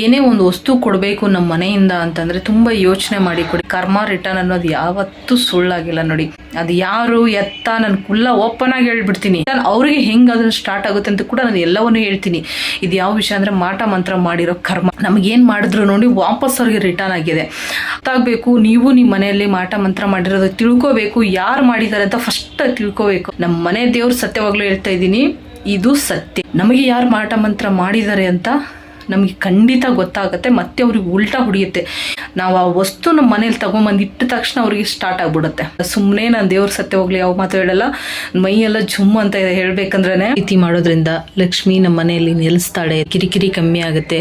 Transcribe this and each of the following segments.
ಏನೇ ಒಂದು ವಸ್ತು ಕೊಡಬೇಕು ನಮ್ಮ ಮನೆಯಿಂದ ಅಂತಂದ್ರೆ ತುಂಬ ಯೋಚನೆ ಮಾಡಿ ಕೊಡಿ. ಕರ್ಮ ರಿಟರ್ನ್ ಅನ್ನೋದು ಯಾವತ್ತೂ ಸುಳ್ಳಾಗಿಲ್ಲ ನೋಡಿ. ಅದು ಯಾರು ಎತ್ತ ನಾನು ಕುಲ್ಲ ಓಪನ್ ಆಗಿ ಹೇಳ್ಬಿಡ್ತೀನಿ. ನಾನು ಅವ್ರಿಗೆ ಹೆಂಗೆ ಅದನ್ನ ಸ್ಟಾರ್ಟ್ ಆಗುತ್ತೆ ಅಂತ ಕೂಡ ನಾನು ಎಲ್ಲವನ್ನೂ ಹೇಳ್ತೀನಿ. ಇದು ಯಾವ ವಿಷಯ ಅಂದ್ರೆ ಮಾಟ ಮಂತ್ರ ಮಾಡಿರೋ ಕರ್ಮ. ನಮಗೇನು ಮಾಡಿದ್ರು ನೋಡಿ ವಾಪಸ್ ಅವ್ರಿಗೆ ರಿಟರ್ನ್ ಆಗಿದೆ. ಗೊತ್ತಾಗಬೇಕು ನೀವು ನಿಮ್ಮ ಮನೆಯಲ್ಲಿ ಮಾಟ ಮಂತ್ರ ಮಾಡಿರೋದು ತಿಳ್ಕೋಬೇಕು. ಯಾರು ಮಾಡಿದ್ದಾರೆ ಅಂತ ಫಸ್ಟ್ ತಿಳ್ಕೋಬೇಕು. ನಮ್ಮ ಮನೆ ದೇವ್ರು ಸತ್ಯವಾಗ್ಲೂ ಹೇಳ್ತಾ ಇದ್ದೀನಿ, ಇದು ಸತ್ಯ. ನಮಗೆ ಯಾರು ಮಾಟ ಮಂತ್ರ ಮಾಡಿದ್ದಾರೆ ಅಂತ ನಮಗೆ ಖಂಡಿತ ಗೊತ್ತಾಗುತ್ತೆ, ಮತ್ತೆ ಅವ್ರಿಗೆ ಉಲ್ಟಾ ಹೊಡಿಯುತ್ತೆ. ನಾವು ಆ ವಸ್ತು ನಮ್ಮ ಮನೇಲಿ ತಗೊಂಬಂದು ಇಟ್ಟ ತಕ್ಷಣ ಅವ್ರಿಗೆ ಸ್ಟಾರ್ಟ್ ಆಗ್ಬಿಡುತ್ತೆ. ಸುಮ್ಮನೆ ನಾನು ದೇವ್ರ ಸತ್ಯ ಹೋಗ್ಲಿ, ಯಾವ ಮಾತು ಹೇಳಲ್ಲ. ಮೈಯೆಲ್ಲ ಜುಮ್ ಅಂತ ಹೇಳ್ಬೇಕಂದ್ರೆ ರೀತಿ ಮಾಡೋದ್ರಿಂದ ಲಕ್ಷ್ಮಿ ನಮ್ಮ ಮನೆಯಲ್ಲಿ ನೆಲೆಸ್ತಾಳೆ, ಕಿರಿಕಿರಿ ಕಮ್ಮಿ ಆಗುತ್ತೆ.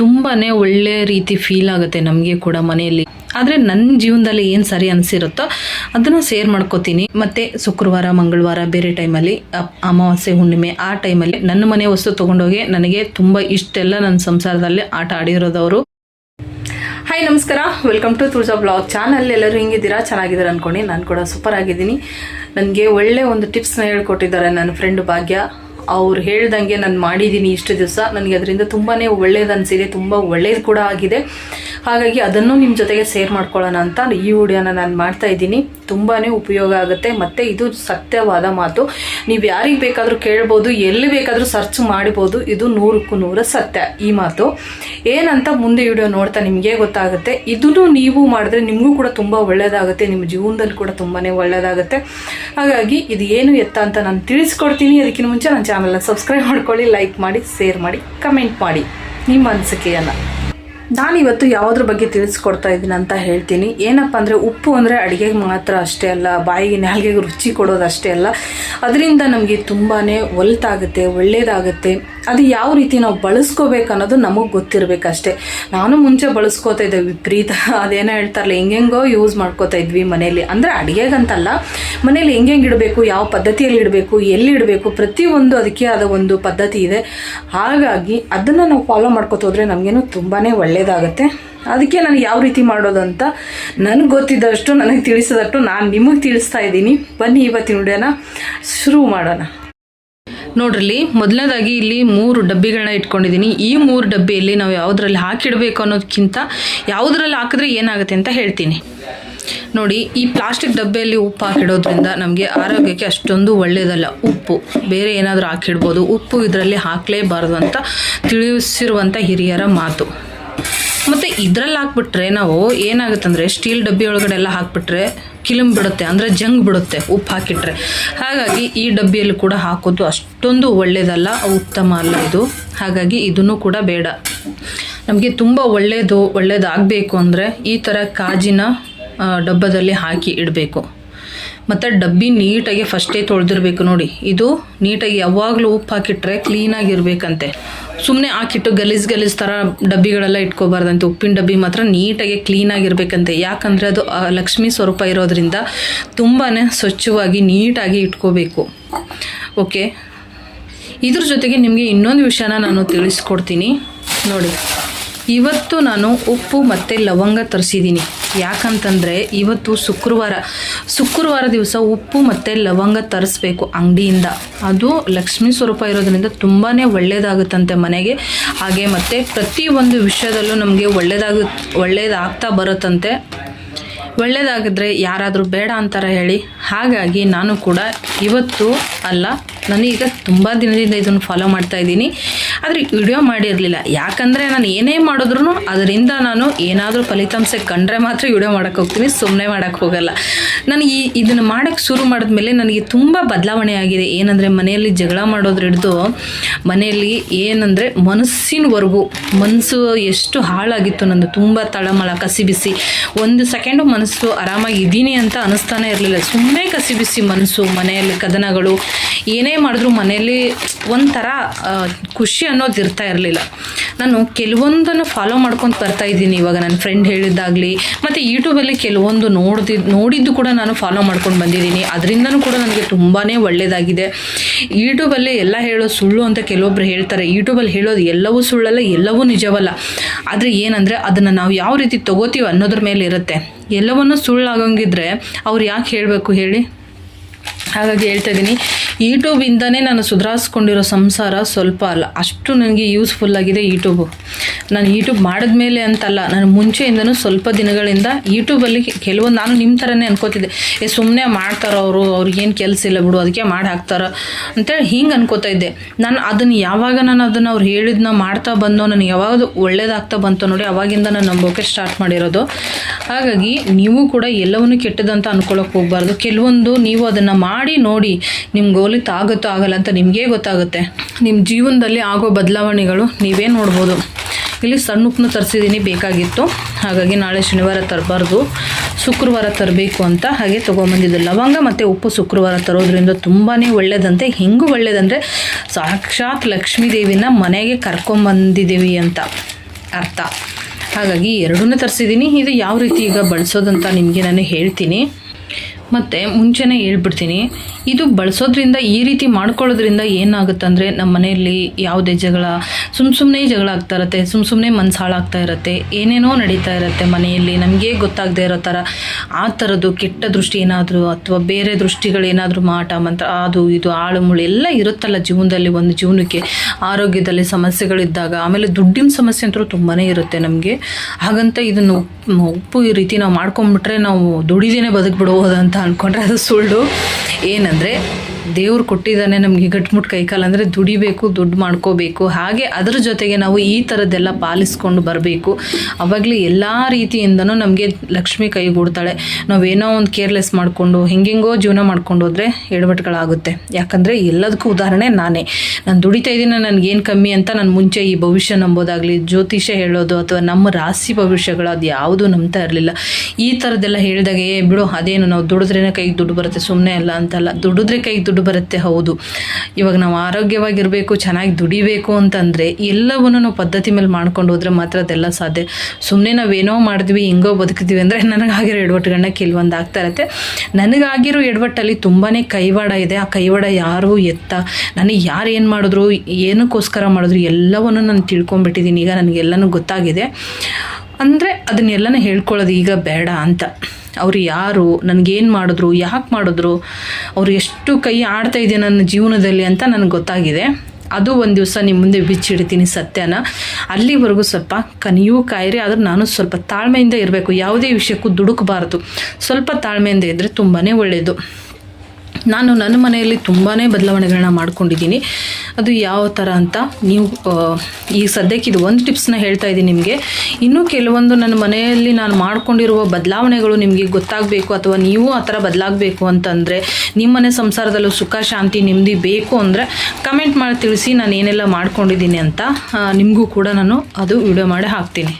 ತುಂಬಾನೇ ಒಳ್ಳೆ ರೀತಿ ಫೀಲ್ ಆಗುತ್ತೆ ನಮಗೆ ಕೂಡ ಮನೆಯಲ್ಲಿ. ಆದರೆ ನನ್ನ ಜೀವನದಲ್ಲಿ ಏನು ಸರಿ ಅನಿಸಿರುತ್ತೋ ಅದನ್ನು ಶೇರ್ ಮಾಡ್ಕೋತೀನಿ. ಮತ್ತೆ ಶುಕ್ರವಾರ, ಮಂಗಳವಾರ ಬೇರೆ ಟೈಮಲ್ಲಿ ಅಮಾವಾಸ್ಯೆ, ಹುಣ್ಣಿಮೆ ಆ ಟೈಮಲ್ಲಿ ನನ್ನ ಮನೆ ವಸ್ತು ತೊಗೊಂಡೋಗಿ ನನಗೆ ತುಂಬ ಇಷ್ಟೆಲ್ಲ ನನ್ನ ಸಂಸಾರದಲ್ಲಿ ಆಟ ಆಡಿರೋದವರು. ಹಾಯ್ ನಮಸ್ಕಾರ. Welcome to Tulaja blog channel ಎಲ್ಲರೂ ಹಿಂಗಿದ್ದೀರಾ? ಚೆನ್ನಾಗಿದ್ದಾರೆ ಅನ್ಕೊಂಡು. ನಾನು ಕೂಡ ಸೂಪರ್ ಆಗಿದ್ದೀನಿ. ನನಗೆ ಒಳ್ಳೆ ಒಂದು ಟಿಪ್ಸ್ನ ಹೇಳ್ಕೊಟ್ಟಿದ್ದಾರೆ ನನ್ನ ಫ್ರೆಂಡ್ ಭಾಗ್ಯ. ಅವ್ರು ಹೇಳ್ದಂಗೆ ನಾನು ಮಾಡಿದ್ದೀನಿ ಇಷ್ಟು ದಿವಸ. ನನಗೆ ಅದರಿಂದ ತುಂಬಾ ಒಳ್ಳೇದು ಅನಿಸಿದೆ, ತುಂಬ ಒಳ್ಳೇದು ಕೂಡ ಆಗಿದೆ. ಹಾಗಾಗಿ ಅದನ್ನು ನಿಮ್ಮ ಜೊತೆಗೆ ಶೇರ್ ಮಾಡ್ಕೊಳ್ಳೋಣ ಅಂತ ಈ ವಿಡಿಯೋನ ನಾನು ಮಾಡ್ತಾ ಇದ್ದೀನಿ. ತುಂಬಾ ಉಪಯೋಗ ಆಗುತ್ತೆ. ಮತ್ತು ಇದು ಸತ್ಯವಾದ ಮಾತು. ನೀವು ಯಾರಿಗೆ ಬೇಕಾದರೂ ಕೇಳ್ಬೋದು, ಎಲ್ಲಿ ಬೇಕಾದರೂ ಸರ್ಚ್ ಮಾಡ್ಬೋದು. ಇದು ನೂರಕ್ಕೂ ನೂರ ಸತ್ಯ ಈ ಮಾತು. ಏನಂತ ಮುಂದೆ ವಿಡಿಯೋ ನೋಡ್ತಾ ನಿಮಗೆ ಗೊತ್ತಾಗುತ್ತೆ. ಇದನ್ನು ನೀವು ಮಾಡಿದ್ರೆ ನಿಮಗೂ ಕೂಡ ತುಂಬ ಒಳ್ಳೆಯದಾಗುತ್ತೆ ನಿಮ್ಮ ಜೀವನದಲ್ಲಿ ಕೂಡ ತುಂಬಾ ಒಳ್ಳೆಯದಾಗುತ್ತೆ ಹಾಗಾಗಿ ಇದು ಏನು ಎತ್ತ ಅಂತ ನಾನು ತಿಳಿಸ್ಕೊಡ್ತೀನಿ. ಅದಕ್ಕಿಂತ ಮುಂಚೆ ನನ್ನ ಚಾನಲ್ನ ಸಬ್ಸ್ಕ್ರೈಬ್ ಮಾಡ್ಕೊಳ್ಳಿ ಲೈಕ್ ಮಾಡಿ ಶೇರ್ ಮಾಡಿ ಕಮೆಂಟ್ ಮಾಡಿ. ನಿಮ್ಮ ಅನಿಸಿಕೆಯನ್ನು. ನಾನಿವತ್ತು ಯಾವುದ್ರ ಬಗ್ಗೆ ತಿಳಿಸ್ಕೊಡ್ತಾ ಇದ್ದೀನಿ ಅಂತ ಹೇಳ್ತೀನಿ. ಏನಪ್ಪ ಅಂದರೆ ಉಪ್ಪು ಅಂದರೆ ಅಡುಗೆಗೆ ಮಾತ್ರ ಅಷ್ಟೇ ಅಲ್ಲ, ಬಾಯಿಗೆ ನಾಲ್ಗೆಗೆ ರುಚಿ ಕೊಡೋದು ಅಷ್ಟೇ ಅಲ್ಲ. ಅದರಿಂದ ನಮಗೆ ತುಂಬಾ ಒಲ್ತಾಗುತ್ತೆ ಒಳ್ಳೆಯದಾಗುತ್ತೆ ಅದು ಯಾವ ರೀತಿ ನಾವು ಬಳಸ್ಕೋಬೇಕು ಅನ್ನೋದು ನಮಗೆ ಗೊತ್ತಿರಬೇಕಷ್ಟೇ. ನಾನು ಮುಂಚೆ ಬಳಸ್ಕೋತಾ ಇದ್ದೆ ವಿಪರೀತ. ಅದೇನೋ ಹೇಳ್ತಾರಲ್ಲ, ಹೆಂಗೆಂಗೋ ಯೂಸ್ ಮಾಡ್ಕೋತಾ ಇದ್ವಿ ಮನೇಲಿ ಅಂದರೆ ಅಡುಗೆಗಂತಲ್ಲ ಮನೇಲಿ ಹೆಂಗೆಂಗೆ ಇಡಬೇಕು, ಯಾವ ಪದ್ಧತಿಯಲ್ಲಿ ಇಡಬೇಕು, ಎಲ್ಲಿ ಇಡಬೇಕು ಪ್ರತಿಯೊಂದು ಅದಕ್ಕೆ ಆದ ಒಂದು ಪದ್ಧತಿ ಇದೆ. ಹಾಗಾಗಿ ಅದನ್ನು ನಾವು ಫಾಲೋ ಮಾಡ್ಕೋತೋದ್ರೆ ನಮಗೇನು ತುಂಬಾ ಒಳ್ಳೆಯದಾಗುತ್ತೆ ಅದಕ್ಕೆ ನಾನು ಯಾವ ರೀತಿ ಮಾಡೋದು ಅಂತ ನನಗೆ ಗೊತ್ತಿದ್ದಷ್ಟು, ನನಗೆ ತಿಳಿಸಿದಷ್ಟು ನಾನು ನಿಮಗೆ ತಿಳಿಸ್ತಾ ಇದ್ದೀನಿ. ಬನ್ನಿ ಇವತ್ತಿನ ವಿಡಿಯೋನ ಶುರು ಮಾಡೋಣ. ನೋಡ್ರಲ್ಲಿ ಮೊದಲನೇದಾಗಿ ಇಲ್ಲಿ ಮೂರು ಡಬ್ಬಿಗಳನ್ನ ಇಟ್ಕೊಂಡಿದ್ದೀನಿ. ಈ ಮೂರು ಡಬ್ಬಿಯಲ್ಲಿ ನಾವು ಯಾವುದ್ರಲ್ಲಿ ಹಾಕಿಡಬೇಕು ಅನ್ನೋದಕ್ಕಿಂತ ಯಾವುದ್ರಲ್ಲಿ ಹಾಕಿದ್ರೆ ಏನಾಗುತ್ತೆ ಅಂತ ಹೇಳ್ತೀನಿ. ನೋಡಿ, ಈ ಪ್ಲಾಸ್ಟಿಕ್ ಡಬ್ಬೆಯಲ್ಲಿ ಉಪ್ಪು ಹಾಕಿಡೋದ್ರಿಂದ ನಮಗೆ ಆರೋಗ್ಯಕ್ಕೆ ಅಷ್ಟೊಂದು ಒಳ್ಳೆಯದಲ್ಲ ಉಪ್ಪು. ಬೇರೆ ಏನಾದರೂ ಹಾಕಿಡ್ಬೋದು. ಉಪ್ಪು ಇದರಲ್ಲಿ ಹಾಕಲೇಬಾರ್ದು ಅಂತ ತಿಳಿಸಿರುವಂಥ ಹಿರಿಯರ ಮಾತು. ಮತ್ತು ಇದರಲ್ಲಿ ಹಾಕ್ಬಿಟ್ರೆ ನಾವು ಏನಾಗುತ್ತಂದರೆ ಸ್ಟೀಲ್ ಡಬ್ಬಿ ಒಳಗಡೆ ಎಲ್ಲ ಹಾಕ್ಬಿಟ್ರೆ ಕಿಲುಮ್ ಬಿಡುತ್ತೆ, ಅಂದರೆ ಜಂಗ್ ಬಿಡುತ್ತೆ ಉಪ್ಪು ಹಾಕಿಟ್ರೆ. ಹಾಗಾಗಿ ಈ ಡಬ್ಬಿಯಲ್ಲಿ ಕೂಡ ಹಾಕೋದು ಅಷ್ಟೊಂದು ಒಳ್ಳೆಯದಲ್ಲ ಉತ್ತಮ ಅಲ್ಲ ಇದು. ಹಾಗಾಗಿ ಇದನ್ನು ಕೂಡ ಬೇಡ. ನಮಗೆ ತುಂಬ ಒಳ್ಳೆಯದು ಒಳ್ಳೆಯದಾಗಬೇಕು ಅಂದರೆ ಈ ಥರ ಕಾಜಿನ ಡಬ್ಬದಲ್ಲಿ ಹಾಕಿ ಇಡಬೇಕು. ಮತ್ತು ಡಬ್ಬಿ ನೀಟಾಗಿ ಫಸ್ಟೇ ತೊಳೆದಿರ್ಬೇಕು ನೋಡಿ. ಇದು ನೀಟಾಗಿ ಯಾವಾಗಲೂ ಉಪ್ಪು ಹಾಕಿಟ್ರೆ ಕ್ಲೀನಾಗಿರ್ಬೇಕಂತೆ ಸುಮ್ಮನೆ ಹಾಕಿಟ್ಟು ಗಲೀಜ್ ಗಲೀಜ್ ಥರ ಡಬ್ಬಿಗಳೆಲ್ಲ ಇಟ್ಕೋಬಾರ್ದಂತೆ. ಉಪ್ಪಿನ ಡಬ್ಬಿ ಮಾತ್ರ ನೀಟಾಗಿ ಕ್ಲೀನಾಗಿರ್ಬೇಕಂತೆ ಯಾಕಂದರೆ ಅದು ಲಕ್ಷ್ಮೀ ಸ್ವರೂಪ ಇರೋದ್ರಿಂದ ತುಂಬಾ ಸ್ವಚ್ಛವಾಗಿ ನೀಟಾಗಿ ಇಟ್ಕೋಬೇಕು. ಓಕೆ ಇದ್ರ ಜೊತೆಗೆ ನಿಮಗೆ ಇನ್ನೊಂದು ವಿಷಯನ ನಾನು ತಿಳಿಸ್ಕೊಡ್ತೀನಿ. ನೋಡಿ. ಇವತ್ತು ನಾನು ಉಪ್ಪು ಮತ್ತು ಲವಂಗ ತರಿಸಿದ್ದೀನಿ. ಯಾಕಂತಂದರೆ ಇವತ್ತು ಶುಕ್ರವಾರ ಶುಕ್ರವಾರ ದಿವಸ ಉಪ್ಪು ಮತ್ತು ಲವಂಗ ತರಿಸ್ಬೇಕು ಅಂಗಡಿಯಿಂದ. ಅದು ಲಕ್ಷ್ಮೀ ಸ್ವರೂಪ ಇರೋದರಿಂದ ತುಂಬಾ ಒಳ್ಳೆಯದಾಗುತ್ತಂತೆ ಮನೆಗೆ. ಹಾಗೆ ಮತ್ತು ಪ್ರತಿಯೊಂದು ವಿಷಯದಲ್ಲೂ ನಮಗೆ ಒಳ್ಳೆಯದಾಗ ಒಳ್ಳೆಯದಾಗ್ತಾ ಬರುತ್ತಂತೆ. ಒಳ್ಳೆಯದಾಗಿದ್ರೆ ಯಾರಾದರೂ ಬೇಡ ಅಂತಾರೆ ಹೇಳಿ. ಹಾಗಾಗಿ ನಾನು ಕೂಡ ಇವತ್ತು ಅಲ್ಲ ನಾನೀಗ ತುಂಬ ದಿನದಿಂದ ಇದನ್ನು ಫಾಲೋ ಮಾಡ್ತಾ ಇದ್ದೀನಿ. ಆದರೆ ವಿಡಿಯೋ ಮಾಡಿರಲಿಲ್ಲ. ಯಾಕಂದರೆ ನಾನು ಏನೇ ಮಾಡಿದ್ರು ಅದರಿಂದ ನಾನು ಏನಾದರೂ ಫಲಿತಾಂಶ ಕಂಡ್ರೆ ಮಾತ್ರ ವಿಡಿಯೋ ಮಾಡೋಕ್ಕೆ ಹೋಗ್ತೀನಿ ಸುಮ್ಮನೆ ಮಾಡೋಕ್ಕೆ ಹೋಗಲ್ಲ. ನಾನು ಈ ಇದನ್ನು ಮಾಡೋಕ್ಕೆ ಶುರು ಮಾಡಿದ್ಮೇಲೆ ನನಗೆ ತುಂಬ ಬದಲಾವಣೆ ಆಗಿದೆ. ಏನಂದರೆ ಮನೆಯಲ್ಲಿ ಜಗಳ ಮಾಡೋದ್ರ ಹಿಡಿದು ಮನೆಯಲ್ಲಿ ಏನಂದರೆ ಮನಸ್ಸಿನವರೆಗೂ, ಮನಸ್ಸು ಎಷ್ಟು ಹಾಳಾಗಿತ್ತು ನಂದು, ತುಂಬ ತಳಮಳ ಕಸಿ ಬಿಸಿ ಒಂದು ಸೆಕೆಂಡು ಮನಸ್ಸು ಆರಾಮಾಗಿ ಇದ್ದೀನಿ ಅಂತ ಅನಿಸ್ತಾನೆ ಇರಲಿಲ್ಲ. ಸುಮ್ಮನೆ ಕಸಿ ಬಿಸಿ ಮನಸ್ಸು, ಮನೆಯಲ್ಲಿ ಕದನಗಳು, ಏನೇ ಮಾಡಿದ್ರು ಮನೆಯಲ್ಲಿ ಒಂಥರ ಖುಷಿ ಅನ್ನೋದು ಇರ್ತಾ ಇರಲಿಲ್ಲ. ನಾನು ಕೆಲವೊಂದನ್ನು ಫಾಲೋ ಮಾಡ್ಕೊಂಡು ಬರ್ತಾ ಇದ್ದೀನಿ ಇವಾಗ ನನ್ನ ಫ್ರೆಂಡ್ ಹೇಳಿದ್ದಾಗಲಿ, ಮತ್ತು ಯೂಟ್ಯೂಬಲ್ಲಿ ಕೆಲವೊಂದು ನೋಡಿದ, ನೋಡಿದ್ದು ಕೂಡ ನಾನು ಫಾಲೋ ಮಾಡ್ಕೊಂಡು ಬಂದಿದ್ದೀನಿ. ಅದರಿಂದನೂ ಕೂಡ ನನಗೆ ತುಂಬಾ ಒಳ್ಳೆಯದಾಗಿದೆ ಯೂಟ್ಯೂಬಲ್ಲಿ ಎಲ್ಲ ಹೇಳೋ ಸುಳ್ಳು ಅಂತ ಕೆಲವೊಬ್ರು ಹೇಳ್ತಾರೆ. ಯೂಟ್ಯೂಬಲ್ಲಿ ಹೇಳೋದು ಎಲ್ಲವೂ ಸುಳ್ಳಲ್ಲ, ಎಲ್ಲವೂ ನಿಜವಲ್ಲ. ಆದರೆ ಏನಂದರೆ ಅದನ್ನು ನಾವು ಯಾವ ರೀತಿ ತಗೋತೀವಿ ಅನ್ನೋದ್ರ ಮೇಲೆ ಇರುತ್ತೆ. ಎಲ್ಲವನ್ನೂ ಸುಳ್ಳಾಗಂಗಿದ್ರೆ ಅವ್ರು ಯಾಕೆ ಹೇಳಬೇಕು ಹೇಳಿ? ಹಾಗಾಗಿ ಹೇಳ್ತಾ ಇದ್ದೀನಿ. ಯೂಟ್ಯೂಬಿಂದನೇ ನಾನು ಸುಧಾರಿಸ್ಕೊಂಡಿರೋ ಸಂಸಾರ ಸ್ವಲ್ಪ ಅಲ್ಲ. ಅಷ್ಟು ನನಗೆ ಯೂಸ್ಫುಲ್ ಆಗಿದೆ ಯೂಟ್ಯೂಬು ನಾನು ಯೂಟ್ಯೂಬ್ ಮಾಡಿದ್ಮೇಲೆ ಅಂತಲ್ಲ, ನಾನು ಮುಂಚೆಯಿಂದನೂ ಸ್ವಲ್ಪ ದಿನಗಳಿಂದ ಯೂಟ್ಯೂಬಲ್ಲಿ ಕೆಲವೊಂದು ನಾನು ನಿಮ್ಮ ಥರನೇ ಅನ್ಕೋತಿದ್ದೆ. ಏ ಸುಮ್ಮನೆ ಮಾಡ್ತಾರೋ ಅವರು ಅವ್ರಿಗೇನು ಕೆಲಸ ಇಲ್ಲ ಬಿಡು, ಅದಕ್ಕೆ ಮಾಡಿ ಹಾಕ್ತಾರ ಅಂತೇಳಿ ಹಿಂಗೆ ಅನ್ಕೋತಾ ಇದ್ದೆ. ನಾನು ಅದನ್ನು ಯಾವಾಗ ನಾನು ಅದನ್ನು ಅವ್ರು ಹೇಳಿದ್ನ ಮಾಡ್ತಾ ಬಂದೋ ನನಗೆ ಯಾವಾಗ ಒಳ್ಳೇದಾಗ್ತಾ ಬಂತೋ ನೋಡಿ ಅವಾಗಿಂದ ನಾನು ನಂಬೋಕೆ ಸ್ಟಾರ್ಟ್ ಮಾಡಿರೋದು. ಹಾಗಾಗಿ ನೀವು ಕೂಡ ಎಲ್ಲವನ್ನೂ ಕೆಟ್ಟದಂತ ಅನ್ಕೊಳ್ಳೋಕೆ ಹೋಗ್ಬಾರ್ದು. ಕೆಲವೊಂದು ನೀವು ಅದನ್ನು ಮಾಡಿ ನೋಡಿ, ನಿಮ್ಗೆ ಒಲಿತ ಆಗುತ್ತೋ ಆಗಲ್ಲ ಅಂತ ನಿಮಗೇ ಗೊತ್ತಾಗುತ್ತೆ. ನಿಮ್ಮ ಜೀವನದಲ್ಲಿ ಆಗೋ ಬದಲಾವಣೆಗಳು ನೀವೇ ನೋಡ್ಬೋದು. ಇಲ್ಲಿ ಸಣ್ಣ ತರಿಸಿದ್ದೀನಿ, ಬೇಕಾಗಿತ್ತು. ಹಾಗಾಗಿ ನಾಳೆ ಶನಿವಾರ ತರಬಾರ್ದು. ಶುಕ್ರವಾರ ತರಬೇಕು ಅಂತ ಹಾಗೆ ತೊಗೊಂಬಂದಿದ್ದು. ಲವಂಗ ಮತ್ತು ಉಪ್ಪು ಶುಕ್ರವಾರ ತರೋದ್ರಿಂದ ತುಂಬಾ ಒಳ್ಳೆಯದಂತೆ ಹೆಂಗೂ ಒಳ್ಳೆಯದಂದರೆ ಸಾಕ್ಷಾತ್ ಲಕ್ಷ್ಮೀ ದೇವಿನ ಮನೆಗೆ ಕರ್ಕೊಂಬಂದಿದ್ದೀವಿ ಅಂತ ಅರ್ಥ. ಹಾಗಾಗಿ ಎರಡೂ ತರಿಸಿದ್ದೀನಿ. ಇದು ಯಾವ ರೀತಿ ಈಗ ಬಳಸೋದಂತ ನಿಮಗೆ ನಾನು ಹೇಳ್ತೀನಿ. ಮತ್ತು ಮುಂಚೆನೇ ಹೇಳ್ಬಿಡ್ತೀನಿ. ಇದು ಬಳಸೋದ್ರಿಂದ ಈ ರೀತಿ ಮಾಡ್ಕೊಳ್ಳೋದ್ರಿಂದ ಏನಾಗುತ್ತೆ ಅಂದರೆ ನಮ್ಮ ಮನೆಯಲ್ಲಿ ಯಾವುದೇ ಜಗಳ ಸುಮ್ಮ ಸುಮ್ಮನೆ ಜಗಳ ಆಗ್ತಾ ಇರುತ್ತೆ ಸುಮ್ಮ ಸುಮ್ಮನೆ ಮನ್ಸು ಹಾಳಾಗ್ತಾ ಇರುತ್ತೆ, ಏನೇನೋ ನಡೀತಾ ಇರುತ್ತೆ ಮನೆಯಲ್ಲಿ, ನಮಗೆ ಗೊತ್ತಾಗದೇ ಇರೋ ಥರ ಆ ಥರದ್ದು ಕೆಟ್ಟ ದೃಷ್ಟಿ ಏನಾದರೂ ಅಥವಾ ಬೇರೆ ದೃಷ್ಟಿಗಳೇನಾದರೂ ಮಾಟ, ಮಂತ್ರ, ಅದು ಇದು, ಆಳು, ಮುಳು ಎಲ್ಲ ಇರುತ್ತಲ್ಲ ಜೀವನದಲ್ಲಿ ಒಂದು ಜೀವನಕ್ಕೆ. ಆರೋಗ್ಯದಲ್ಲಿ ಸಮಸ್ಯೆಗಳಿದ್ದಾಗ ಆಮೇಲೆ ದುಡ್ಡಿನ ಸಮಸ್ಯೆ ಅಂತೂ ತುಂಬಾ ಇರುತ್ತೆ ನಮಗೆ. ಹಾಗಂತ ಇದನ್ನು ಉಪ್ಪು ಈ ರೀತಿ ನಾವು ಮಾಡ್ಕೊಂಡ್ಬಿಟ್ರೆ ನಾವು ದುಡಿದೇನೆ ಬದುಕ್ಬಿಡ್ಬೋದು ಅಂತ ಅಂದ್ಕೊಂಡ್ರೆ ಅದು ಸುಳ್ಳು. ಏನಂದರೆ ದೇವ್ರು ಕೊಟ್ಟಿದ್ದಾನೆ ನಮಗೆ ಗಟ್ಮುಟ್ ಕೈಕಾಲ ಅಂದರೆ ದುಡಿಬೇಕು, ದುಡ್ಡು ಮಾಡ್ಕೋಬೇಕು. ಹಾಗೆ ಅದ್ರ ಜೊತೆಗೆ ನಾವು ಈ ಥರದ್ದೆಲ್ಲ ಪಾಲಿಸ್ಕೊಂಡು ಬರಬೇಕು. ಅವಾಗಲೇ ಎಲ್ಲ ರೀತಿಯಿಂದನೂ ನಮಗೆ ಲಕ್ಷ್ಮಿ ಕೈಗೂಡ್ತಾಳೆ. ನಾವೇನೋ ಒಂದು ಕೇರ್ಲೆಸ್ ಮಾಡಿಕೊಂಡು, ಹೆಂಗೆಂಗೋ ಜೀವನ ಮಾಡ್ಕೊಂಡು ಹೋದ್ರೆ ಎಡವಟ್ಟುಗಳಾಗುತ್ತೆ ಯಾಕಂದರೆ ಎಲ್ಲದಕ್ಕೂ ಉದಾಹರಣೆ ನಾನೇ. ನಾನು ದುಡಿತಾ ಇದ್ದೀನಿ, ನನಗೇನು ಕಮ್ಮಿ ಅಂತ ನಾನು ಮುಂಚೆ ಈ ಭವಿಷ್ಯ ನಂಬೋದಾಗಲಿ ಜ್ಯೋತಿಷ್ಯ ಹೇಳೋದು ಅಥವಾ ನಮ್ಮ ರಾಶಿ ಭವಿಷ್ಯಗಳು ಅದು ಯಾವುದೂ ನಂಬ್ತಾ ಇರಲಿಲ್ಲ. ಈ ಥರದ್ದೆಲ್ಲ ಹೇಳಿದಾಗ, ಏ, ಬಿಡು, ಅದೇನು ನಾವು ದುಡಿದ್ರೇ ಕೈಗೆ ದುಡ್ಡು ಬರುತ್ತೆ ಸುಮ್ಮನೆ ಅಲ್ಲ ಅಂತಲ್ಲ. ದುಡಿದ್ರೆ ಕೈಗೆ ದುಡ್ಡು ಬರುತ್ತೆ, ಹೌದು. ಇವಾಗ ನಾವು ಆರೋಗ್ಯವಾಗಿರಬೇಕು, ಚೆನ್ನಾಗಿ ದುಡಿಬೇಕು ಅಂತಂದರೆ ಎಲ್ಲವನ್ನು ನಾವು ಪದ್ಧತಿ ಮೇಲೆ ಮಾಡ್ಕೊಂಡು ಹೋದರೆ ಮಾತ್ರ ಅದೆಲ್ಲ ಸಾಧ್ಯ. ಸುಮ್ಮನೆ ನಾವೇನೋ ಮಾಡಿದ್ವಿ, ಹಿಂಗೋ ಬದುಕಿದ್ವಿ ಅಂದರೆ ನನಗಾಗಿರೋ ಎಡವಟ್ಟುಗಳನ್ನ ಕೆಲವೊಂದು ಆಗ್ತಾ ಇರುತ್ತೆ. ನನಗಾಗಿರೋ ಎಡವಟ್ಟಲ್ಲಿ ತುಂಬಾ ಕೈವಾಡ ಇದೆ. ಆ ಕೈವಾಡ ಯಾರು ಎತ್ತ? ನನಗೆ ಯಾರು ಏನು ಮಾಡಿದ್ರು, ಏನಕ್ಕೋಸ್ಕರ ಮಾಡಿದ್ರು, ಎಲ್ಲವನ್ನು ನಾನು ತಿಳ್ಕೊಂಬಿಟ್ಟಿದ್ದೀನಿ ಈಗ ನನಗೆಲ್ಲನೂ ಗೊತ್ತಾಗಿದೆ. ಅಂದರೆ ಅದನ್ನೆಲ್ಲನೂ ಹೇಳ್ಕೊಳ್ಳೋದು ಈಗ ಬೇಡ ಅಂತ. ಅವ್ರು ಯಾರು? ನನಗೇನು ಮಾಡಿದ್ರು? ಯಾಕೆ ಮಾಡಿದ್ರು? ಅವ್ರು ಎಷ್ಟು ಕೈ ಆಡ್ತಾ ಇದೆ ನನ್ನ ಜೀವನದಲ್ಲಿ ಅಂತ ನನಗೆ ಗೊತ್ತಾಗಿದೆ. ಅದು ಒಂದು ದಿವಸ ನಿಮ್ಮ ಮುಂದೆ ಬಿಚ್ಚಿಡ್ತೀನಿ ಸತ್ಯನ. ಅಲ್ಲಿವರೆಗೂ ಸ್ವಲ್ಪ ಕನಿಯೂ ಕಾಯಿರಿ, ಆದ್ರೆ ನಾನು ಸ್ವಲ್ಪ ತಾಳ್ಮೆಯಿಂದ ಇರಬೇಕು. ಯಾವುದೇ ವಿಷಯಕ್ಕೂ ದುಡುಕಬಾರದು. ಸ್ವಲ್ಪ ತಾಳ್ಮೆಯಿಂದ ಇದ್ದರೆ ತುಂಬಾ ಒಳ್ಳೆಯದು ನಾನು ನನ್ನ ಮನೆಯಲ್ಲಿ ತುಂಬಾ ಬದಲಾವಣೆಗಳನ್ನ ಮಾಡ್ಕೊಂಡಿದ್ದೀನಿ. ಅದು ಯಾವ ಥರ ಅಂತ ನೀವು ಈ ಸದ್ಯಕ್ಕೆ ಇದು ಒಂದು ಟಿಪ್ಸ್ನ ಹೇಳ್ತಾ ಇದ್ದೀನಿ ನಿಮಗೆ. ಇನ್ನೂ ಕೆಲವೊಂದು ನನ್ನ ಮನೆಯಲ್ಲಿ ನಾನು ಮಾಡ್ಕೊಂಡಿರುವ ಬದಲಾವಣೆಗಳು ನಿಮಗೆ ಗೊತ್ತಾಗಬೇಕು ಅಥವಾ ನೀವು ಆ ಥರ ಬದಲಾಗಬೇಕು ಅಂತಂದರೆ ನಿಮ್ಮ ಮನೆ ಸಂಸಾರದಲ್ಲೂ ಸುಖ, ಶಾಂತಿ, ನೆಮ್ಮದಿ ಬೇಕು ಅಂದರೆ ಕಮೆಂಟ್ ಮಾಡಿ ತಿಳಿಸಿ ನಾನು ಏನೆಲ್ಲ ಮಾಡ್ಕೊಂಡಿದ್ದೀನಿ ಅಂತ ನಿಮಗೂ ಕೂಡ ನಾನು ಅದು ವಿಡಿಯೋ ಮಾಡಿ ಹಾಕ್ತೀನಿ.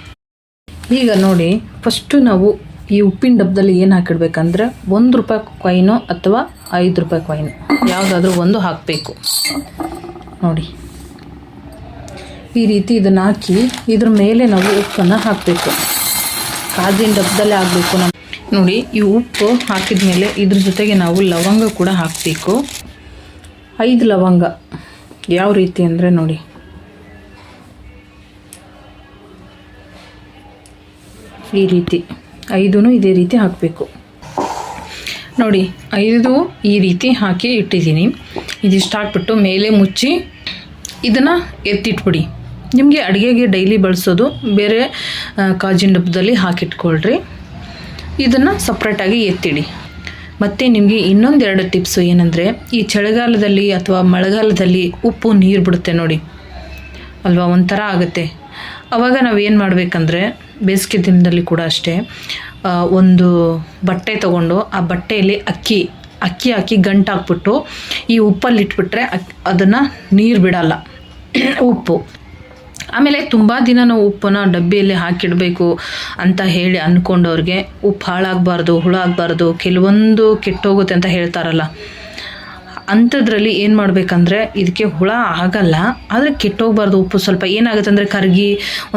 ಈಗ ನೋಡಿ ಫಸ್ಟು ನಾವು ಈ ಉಪ್ಪಿನ ಡಬ್ಬದಲ್ಲಿ ಏನು ಹಾಕಿಡ್ಬೇಕಂದ್ರೆ ಒಂದು ರೂಪಾಯಿ ಕಾಯಿನು ಅಥವಾ ಐದು ರೂಪಾಯಿ ಕಾಯಿನು ಯಾವುದಾದ್ರೂ ಒಂದು ಹಾಕಬೇಕು. ನೋಡಿ. ಈ ರೀತಿ ಇದನ್ನು ಹಾಕಿ ಇದ್ರ ಮೇಲೆ ನಾವು ಉಪ್ಪನ್ನು ಹಾಕಬೇಕು. ಕಾಜಿನ ಡಬ್ಬದಲ್ಲೇ ಆಗಬೇಕು ನಮ್ಮ ನೋಡಿ, ಈ ಉಪ್ಪು ಹಾಕಿದ ಮೇಲೆ ಇದ್ರ ಜೊತೆಗೆ ನಾವು ಲವಂಗ ಕೂಡ ಹಾಕಬೇಕು. ಐದು ಲವಂಗ. ಯಾವ ರೀತಿ ಅಂದರೆ ನೋಡಿ. ಈ ರೀತಿ. ಐದೂ ಇದೇ ರೀತಿ ಹಾಕಬೇಕು. ನೋಡಿ, ಐದು ಈ ರೀತಿ ಹಾಕಿ ಇಟ್ಟಿದ್ದೀನಿ. ಇದಿಷ್ಟು ಹಾಕ್ಬಿಟ್ಟು ಮೇಲೆ ಮುಚ್ಚಿ ಇದನ್ನು ಎತ್ತಿಟ್ಬಿಡಿ. ನಿಮಗೆ ಅಡುಗೆಗೆ ಡೈಲಿ ಬಳಸೋದು ಬೇರೆ ಕಾಜಿನ ಡಬ್ಬದಲ್ಲಿ ಹಾಕಿಟ್ಕೊಳ್ರಿ. ಇದನ್ನು ಸಪ್ರೇಟಾಗಿ ಎತ್ತಿಡಿ. ಮತ್ತು ನಿಮಗೆ ಇನ್ನೊಂದೆರಡು ಟಿಪ್ಸು ಏನಂದರೆ, ಈ ಚಳಿಗಾಲದಲ್ಲಿ ಅಥವಾ ಮಳೆಗಾಲದಲ್ಲಿ ಉಪ್ಪು ನೀರು ಬಿಡುತ್ತೆ ನೋಡಿ. ಅಲ್ವಾ, ಒಂಥರ ಆಗುತ್ತೆ. ಅವಾಗ ನಾವು ಏನು ಮಾಡಬೇಕಂದ್ರೆ ಬೇಸಿಗೆ ದಿನದಲ್ಲಿ ಕೂಡ ಅಷ್ಟೇ ಒಂದು ಬಟ್ಟೆ ತಗೊಂಡು ಆ ಬಟ್ಟೆಯಲ್ಲಿ ಅಕ್ಕಿ ಅಕ್ಕಿ ಹಾಕಿ ಗಂಟು ಹಾಕ್ಬಿಟ್ಟು ಈ ಉಪ್ಪಲ್ಲಿ ಇಟ್ಬಿಟ್ರೆ ಅಕ್, ಅದನ್ನು ನೀರು ಬಿಡಲ್ಲ, ಉಪ್ಪು. ಆಮೇಲೆ ತುಂಬ ದಿನ ನಾವು ಉಪ್ಪನ್ನ ಡಬ್ಬಿಯಲ್ಲಿ ಹಾಕಿಡಬೇಕು ಅಂತ ಹೇಳಿ ಅಂದ್ಕೊಂಡವ್ರಿಗೆ ಉಪ್ಪು ಹಾಳಾಗಬಾರ್ದು, ಹುಳ ಆಗಬಾರ್ದು, ಕೆಲವೊಂದು ಕೆಟ್ಟೋಗುತ್ತೆ ಅಂತ ಹೇಳ್ತಾರಲ್ಲ. ಅಂಥದ್ರಲ್ಲಿ ಏನು ಮಾಡಬೇಕಂದ್ರೆ ಇದಕ್ಕೆ ಹುಳ ಆಗಲ್ಲ, ಆದರೆ ಕೆಟ್ಟೋಗ್ಬಾರ್ದು ಉಪ್ಪು ಸ್ವಲ್ಪ. ಏನಾಗುತ್ತೆ ಅಂದರೆ ಕರಗಿ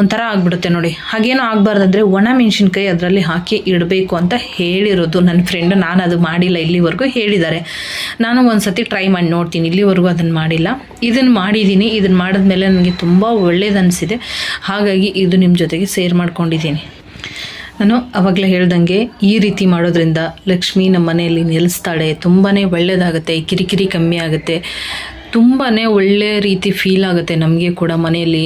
ಒಂಥರ ಆಗಿಬಿಡುತ್ತೆ ನೋಡಿ. ಹಾಗೇನೋ ಆಗಬಾರ್ದಂದ್ರೆ ಒಣ ಮೆಣಸಿನ್ಕಾಯಿ ಅದರಲ್ಲಿ ಹಾಕಿ ಇಡಬೇಕು ಅಂತ ಹೇಳಿರೋದು ನನ್ನ ಫ್ರೆಂಡ್ ನಾನು ಅದು ಮಾಡಿಲ್ಲ, ಇಲ್ಲಿವರೆಗೂ ಹೇಳಿದ್ದಾರೆ. ನಾನು ಒಂದು ಸತಿ ಟ್ರೈ ಮಾಡಿ ನೋಡ್ತೀನಿ, ಇಲ್ಲಿವರೆಗೂ ಅದನ್ನು ಮಾಡಿಲ್ಲ. ಇದನ್ನು ಮಾಡಿದ್ದೀನಿ ಇದನ್ನು ಮಾಡಿದ್ಮೇಲೆ ನನಗೆ ತುಂಬ ಒಳ್ಳೇದು ಅನಿಸಿದೆ. ಹಾಗಾಗಿ ಇದು ನಿಮ್ಮ ಜೊತೆಗೆ ಸೇರ್ ಮಾಡ್ಕೊಂಡಿದ್ದೀನಿ. ನಾನು ಅವಾಗಲೇ ಹೇಳ್ದಂಗೆ ಈ ರೀತಿ ಮಾಡೋದ್ರಿಂದ ಲಕ್ಷ್ಮಿ ನಮ್ಮ ಮನೆಯಲ್ಲಿ ನೆಲೆಸ್ತಾಳೆ. ತುಂಬಾ ಒಳ್ಳೆಯದಾಗುತ್ತೆ ಕಿರಿಕಿರಿ ಕಮ್ಮಿ ಆಗುತ್ತೆ. ತುಂಬಾ ಒಳ್ಳೆ ರೀತಿ ಫೀಲ್ ಆಗುತ್ತೆ ನಮಗೆ ಕೂಡ ಮನೆಯಲ್ಲಿ.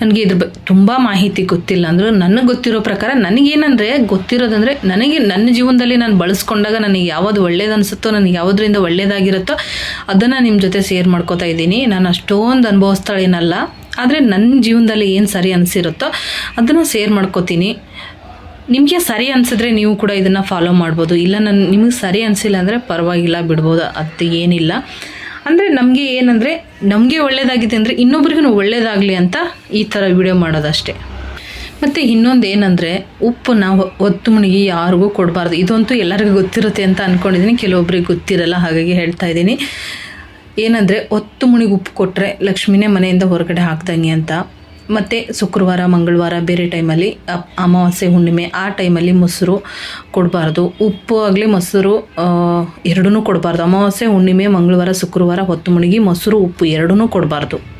ನನಗೆ ಇದ್ರ ಬ, ತುಂಬ ಮಾಹಿತಿ ಗೊತ್ತಿಲ್ಲ ಅಂದರೂ ನನಗೆ ಗೊತ್ತಿರೋ ಪ್ರಕಾರ ನನಗೇನಂದರೆ ಗೊತ್ತಿರೋದಂದರೆ ನನಗೆ ನನ್ನ ಜೀವನದಲ್ಲಿ ನಾನು ಬಳಸ್ಕೊಂಡಾಗ ನನಗೆ ಯಾವುದು ಒಳ್ಳೇದು ಅನಿಸುತ್ತೋ, ನನಗೆ ಯಾವುದರಿಂದ ಒಳ್ಳೇದಾಗಿರುತ್ತೋ ಅದನ್ನು ನಿಮ್ಮ ಜೊತೆ ಶೇರ್ ಮಾಡ್ಕೋತಾ ಇದ್ದೀನಿ. ನಾನು ಅಷ್ಟೊಂದು ಅನುಭವಿಸ್ತಾಳೇನಲ್ಲ, ಆದರೆ ನನ್ನ ಜೀವನದಲ್ಲಿ ಏನು ಸರಿ ಅನಿಸಿರುತ್ತೋ ಅದನ್ನು ಶೇರ್ ಮಾಡ್ಕೋತೀನಿ. ನಿಮಗೆ ಸರಿ ಅನಿಸಿದ್ರೆ ನೀವು ಕೂಡ ಇದನ್ನು ಫಾಲೋ ಮಾಡ್ಬೋದು. ಇಲ್ಲ ನನ್ನ ನಿಮಗೆ ಸರಿ ಅನಿಸಿಲ್ಲ ಅಂದರೆ ಪರವಾಗಿಲ್ಲ, ಬಿಡ್ಬೋದು. ಅದು ಏನಿಲ್ಲ. ಅಂದರೆ ನಮಗೆ ಏನಂದರೆ, ನಮಗೆ ಒಳ್ಳೇದಾಗಿದೆ ಅಂದರೆ ಇನ್ನೊಬ್ರಿಗೂ ಒಳ್ಳೇದಾಗಲಿ ಅಂತ ಈ ಥರ ವಿಡಿಯೋ ಮಾಡೋದಷ್ಟೇ. ಮತ್ತು ಇನ್ನೊಂದು ಏನಂದರೆ ಉಪ್ಪು ನಾವು ಒತ್ತು ಮುಣಿಗೆ ಯಾರಿಗೂ ಕೊಡಬಾರ್ದು. ಇದಂತೂ ಎಲ್ಲರಿಗೂ ಗೊತ್ತಿರುತ್ತೆ ಅಂತ ಅಂದ್ಕೊಂಡಿದ್ದೀನಿ ಕೆಲವೊಬ್ರಿಗೆ ಗೊತ್ತಿರಲ್ಲ, ಹಾಗಾಗಿ ಹೇಳ್ತಾ ಇದ್ದೀನಿ. ಏನಂದರೆ, ಒತ್ತು ಮುಣಿಗೆ ಉಪ್ಪು ಕೊಟ್ಟರೆ ಲಕ್ಷ್ಮಿನೇ ಮನೆಯಿಂದ ಹೊರಗಡೆ ಹಾಕ್ದಂಗೆ ಅಂತ. ಮತ್ತು ಶುಕ್ರವಾರ, ಮಂಗಳವಾರ ಬೇರೆ ಟೈಮಲ್ಲಿ ಅಮಾವಾಸ್ಯೆ, ಹುಣ್ಣಿಮೆ ಆ ಟೈಮಲ್ಲಿ ಮೊಸರು ಕೊಡಬಾರ್ದು. ಉಪ್ಪು ಆಗಲಿ ಮೊಸರು ಎರಡೂ ಕೊಡಬಾರ್ದು. ಅಮಾವಾಸ್ಯೆ, ಹುಣ್ಣಿಮೆ, ಮಂಗಳವಾರ, ಶುಕ್ರವಾರ ಹೊತ್ತು ಮುಣಗಿ ಮೊಸರು, ಉಪ್ಪು ಎರಡೂ ಕೊಡಬಾರ್ದು.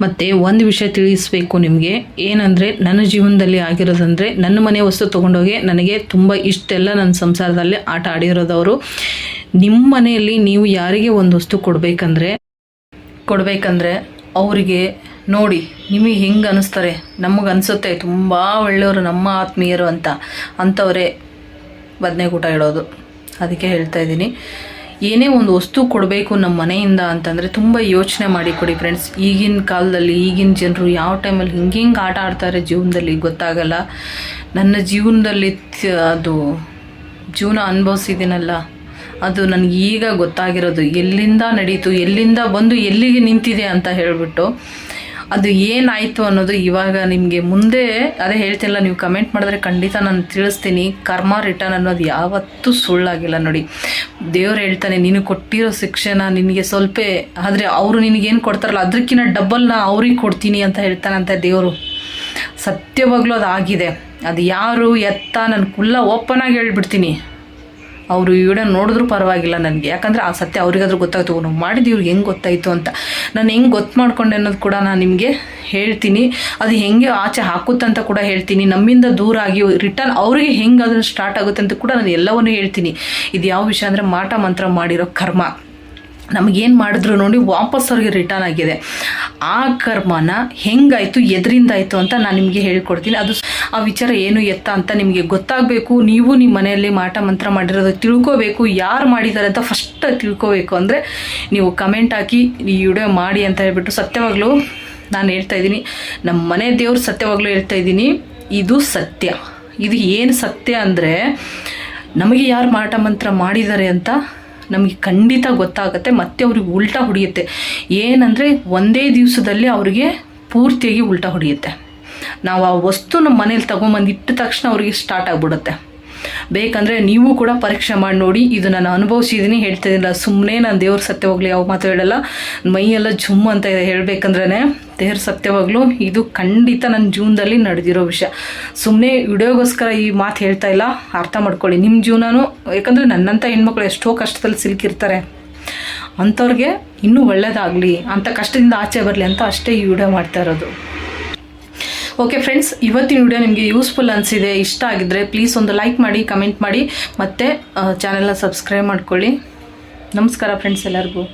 ಮತ್ತು ಒಂದು ವಿಷಯ ತಿಳಿಸಬೇಕು ನಿಮಗೆ. ಏನಂದರೆ, ನನ್ನ ಜೀವನದಲ್ಲಿ ಆಗಿರೋದಂದರೆ, ನನ್ನ ಮನೆ ವಸ್ತು ತೊಗೊಂಡೋಗಿ ನನಗೆ ತುಂಬ ಇಷ್ಟೆಲ್ಲ ನನ್ನ ಸಂಸಾರದಲ್ಲಿ ಆಟ ಆಡಿರೋದವರು. ನಿಮ್ಮ ಮನೆಯಲ್ಲಿ ನೀವು ಯಾರಿಗೆ ಒಂದು ವಸ್ತು ಕೊಡಬೇಕಂದ್ರೆ ಕೊಡಬೇಕಂದ್ರೆ ಅವರಿಗೆ ನೋಡಿ, ನಿಮಗೆ ಹೆಂಗೆ ಅನಿಸ್ತಾರೆ. ನಮಗೆ ಅನಿಸುತ್ತೆ, ತುಂಬ ಒಳ್ಳೆಯವರು ನಮ್ಮ ಆತ್ಮೀಯರು ಅಂತ. ಅಂಥವರೇ ಬದನೆಗೂಟ ಇಡೋದು. ಅದಕ್ಕೆ ಹೇಳ್ತಾ ಇದ್ದೀನಿ. ಏನೇ ಒಂದು ವಸ್ತು ಕೊಡಬೇಕು ನಮ್ಮ ಮನೆಯಿಂದ ಅಂತಂದರೆ ತುಂಬ ಯೋಚನೆ ಮಾಡಿ ಕೊಡಿ ಫ್ರೆಂಡ್ಸ್ ಈಗಿನ ಕಾಲದಲ್ಲಿ, ಈಗಿನ ಜನರು ಯಾವ ಟೈಮಲ್ಲಿ ಹಿಂಗೆ ಹಿಂಗೆ ಆಟ ಆಡ್ತಾರೆ ಜೀವನದಲ್ಲಿ ಗೊತ್ತಾಗಲ್ಲ. ನನ್ನ ಜೀವನದಲ್ಲಿ ಅದು ಜೀವನ ಅನುಭವಿಸಿದ್ದೀನಲ್ಲ. ಅದು ನನಗೆ ಈಗ ಗೊತ್ತಾಗಿರೋದು. ಎಲ್ಲಿಂದ ನಡೀತು, ಎಲ್ಲಿಂದ ಬಂದು ಎಲ್ಲಿಗೆ ನಿಂತಿದೆ ಅಂತ ಹೇಳಿಬಿಟ್ಟು ಅದು ಏನಾಯಿತು ಅನ್ನೋದು ಇವಾಗ ನಿಮಗೆ ಮುಂದೆ ಅದೇ ಹೇಳ್ತಿಲ್ಲ, ನೀವು ಕಮೆಂಟ್ ಮಾಡಿದ್ರೆ ಖಂಡಿತ ನಾನು ತಿಳಿಸ್ತೀನಿ. ಕರ್ಮ ರಿಟರ್ನ್ ಅನ್ನೋದು ಯಾವತ್ತೂ ಸುಳ್ಳಾಗಿಲ್ಲ ನೋಡಿ. ದೇವ್ರು ಹೇಳ್ತಾನೆ, ನೀನು ಕೊಟ್ಟಿರೋ ಶಿಕ್ಷೆನ ನಿನಗೆ ಸ್ವಲ್ಪ, ಆದರೆ ಅವರು ನಿನಗೇನು ಕೊಡ್ತಾರಲ್ಲ ಅದಕ್ಕಿಂತ ಡಬಲ್ನ ಅವ್ರಿಗೆ ಕೊಡ್ತೀನಿ ಅಂತ ಹೇಳ್ತಾನಂತ ದೇವರು. ಸತ್ಯವಾಗ್ಲೂ ಅದು ಆಗಿದೆ ಅದು ಯಾರು ಎತ್ತ, ನಾನು ಕುಲ್ಲ ಓಪನ್ ಆಗಿ ಹೇಳ್ಬಿಡ್ತೀನಿ. ಅವರು ಈ ನೋಡಿದ್ರು ಪರವಾಗಿಲ್ಲ ನನಗೆ. ಯಾಕಂದರೆ ಆ ಸತ್ಯ ಅವ್ರಿಗಾದ್ರೂ ಗೊತ್ತಾಯ್ತು ನಾವು ಮಾಡಿದ್ದು ಇವ್ರಿಗೆ ಹೆಂಗೆ ಗೊತ್ತಾಯಿತು ಅಂತ. ನಾನು ಹೆಂಗೆ ಗೊತ್ತು ಮಾಡ್ಕೊಂಡೆ ಅನ್ನೋದು ಕೂಡ ನಾನು ನಿಮಗೆ ಹೇಳ್ತೀನಿ. ಅದು ಹೆಂಗೆ ಆಚೆ ಹಾಕುತ್ತಂತ ಕೂಡ ಹೇಳ್ತೀನಿ. ನಮ್ಮಿಂದ ದೂರ ಆಗಿ ರಿಟರ್ನ್ ಅವರಿಗೆ ಹೆಂಗೆ ಅದನ್ನು ಸ್ಟಾರ್ಟ್ ಆಗುತ್ತೆ ಅಂತ ಕೂಡ ನಾನು ಎಲ್ಲವನ್ನೂ ಹೇಳ್ತೀನಿ. ಇದು ಯಾವ ವಿಷಯ ಅಂದರೆ ಮಾಟ ಮಂತ್ರ ಮಾಡಿರೋ ಕರ್ಮ. ನಮಗೇನು ಮಾಡಿದ್ರು ನೋಡಿ ವಾಪಸ್ ಅವ್ರಿಗೆ ರಿಟರ್ನ್ ಆಗಿದೆ. ಆ ಕರ್ಮನ ಹೆಂಗಾಯಿತು ಎದರಿಂದ ಆಯಿತು ಅಂತ ನಾನು ನಿಮಗೆ ಹೇಳ್ಕೊಡ್ತೀನಿ. ಅದು ಆ ವಿಚಾರ ಏನು ಎತ್ತ ಅಂತ ನಿಮಗೆ ಗೊತ್ತಾಗಬೇಕು. ನೀವು ನಿಮ್ಮ ಮನೆಯಲ್ಲಿ ಮಾಟ ಮಂತ್ರ ಮಾಡಿರೋದು ತಿಳ್ಕೋಬೇಕು. ಯಾರು ಮಾಡಿದ್ದಾರೆ ಅಂತ ಫಸ್ಟ್ ತಿಳ್ಕೋಬೇಕು ಅಂದರೆ ನೀವು ಕಮೆಂಟ್ ಹಾಕಿ, ಈ ವಿಡಿಯೋ ಮಾಡಿ ಅಂತ ಹೇಳ್ಬಿಟ್ಟು ಸತ್ಯವಾಗ್ಲೂ ನಾನು ಹೇಳ್ತಾ ಇದ್ದೀನಿ. ನಮ್ಮ ಮನೆ ದೇವ್ರು ಸತ್ಯವಾಗ್ಲೂ ಹೇಳ್ತಾ ಇದ್ದೀನಿ. ಇದು ಸತ್ಯ. ಇದು ಏನು ಸತ್ಯ ಅಂದರೆ ನಮಗೆ ಯಾರು ಮಾಟ ಮಂತ್ರ ಮಾಡಿದ್ದಾರೆ ಅಂತ ನಮಗೆ ಖಂಡಿತ ಗೊತ್ತಾಗುತ್ತೆ, ಮತ್ತೆ ಅವ್ರಿಗೆ ಉಲ್ಟಾ ಹೊಡೆಯುತ್ತೆ. ಏನಂದರೆ ಒಂದೇ ದಿವಸದಲ್ಲಿ ಅವರಿಗೆ ಪೂರ್ತಿಯಾಗಿ ಉಲ್ಟಾ ಹೊಡೆಯುತ್ತೆ. ನಾವು ಆ ವಸ್ತು ನಮ್ಮ ಮನೇಲಿ ತೊಗೊಂಬಂದು ಇಟ್ಟ ತಕ್ಷಣ ಅವರಿಗೆ ಸ್ಟಾರ್ಟ್ ಆಗಿಬಿಡುತ್ತೆ. ಬೇಕಂದರೆ ನೀವು ಕೂಡ ಪರೀಕ್ಷೆ ಮಾಡಿ ನೋಡಿ, ಇದು ನಾನು ಅನುಭವಿಸಿದ್ದೀನಿ ಹೇಳ್ತಾ ಇದ್ದೀನಿಲ್ಲ ಸುಮ್ಮನೆ ನಾನು ದೇವ್ರ ಸತ್ಯವಾಗಲಿ ಯಾವ ಮಾತು ಹೇಳಲ್ಲ. ಮೈಯೆಲ್ಲ ಜುಮ್ ಅಂತ ಹೇಳ್ಬೇಕಂದ್ರೆ ದೇವ್ರ ಸತ್ಯವಾಗ್ಲೂ ಇದು ಖಂಡಿತ ನನ್ನ ಜೀವನದಲ್ಲಿ ನಡೆದಿರೋ ವಿಷಯ. ಸುಮ್ಮನೆ ವಿಡಿಯೋಗೋಸ್ಕರ ಈ ಮಾತು ಹೇಳ್ತಾ ಇಲ್ಲ, ಅರ್ಥ ಮಾಡ್ಕೊಳ್ಳಿ. ನಿಮ್ಮ ಜೀವನನೂ, ಯಾಕಂದರೆ ನನ್ನಂಥ ಹೆಣ್ಮಕ್ಳು ಎಷ್ಟೋ ಕಷ್ಟದಲ್ಲಿ ಸಿಲುಕಿರ್ತಾರೆ. ಅಂಥವ್ರಿಗೆ ಇನ್ನೂ ಒಳ್ಳೇದಾಗಲಿ ಅಂಥ ಕಷ್ಟದಿಂದ ಆಚೆ ಬರಲಿ ಅಂತ ಅಷ್ಟೇ ಈ ವಿಡಿಯೋ ಮಾಡ್ತಾ ಇರೋದು. ಓಕೆ ಫ್ರೆಂಡ್ಸ್ ಇವತ್ತಿನ ವಿಡಿಯೋ ನಿಮಗೆ ಯೂಸ್ಫುಲ್ ಅನಿಸಿದೆ, ಇಷ್ಟ ಆಗಿದ್ರೆ ಪ್ಲೀಸ್ ಒಂದು ಲೈಕ್ ಮಾಡಿ ಕಮೆಂಟ್ ಮಾಡಿ, ಮತ್ತು ಚಾನೆಲ್ನ ಸಬ್ಸ್ಕ್ರೈಬ್ ಮಾಡ್ಕೊಳ್ಳಿ. ನಮಸ್ಕಾರ ಫ್ರೆಂಡ್ಸ್ ಎಲ್ಲರಿಗೂ.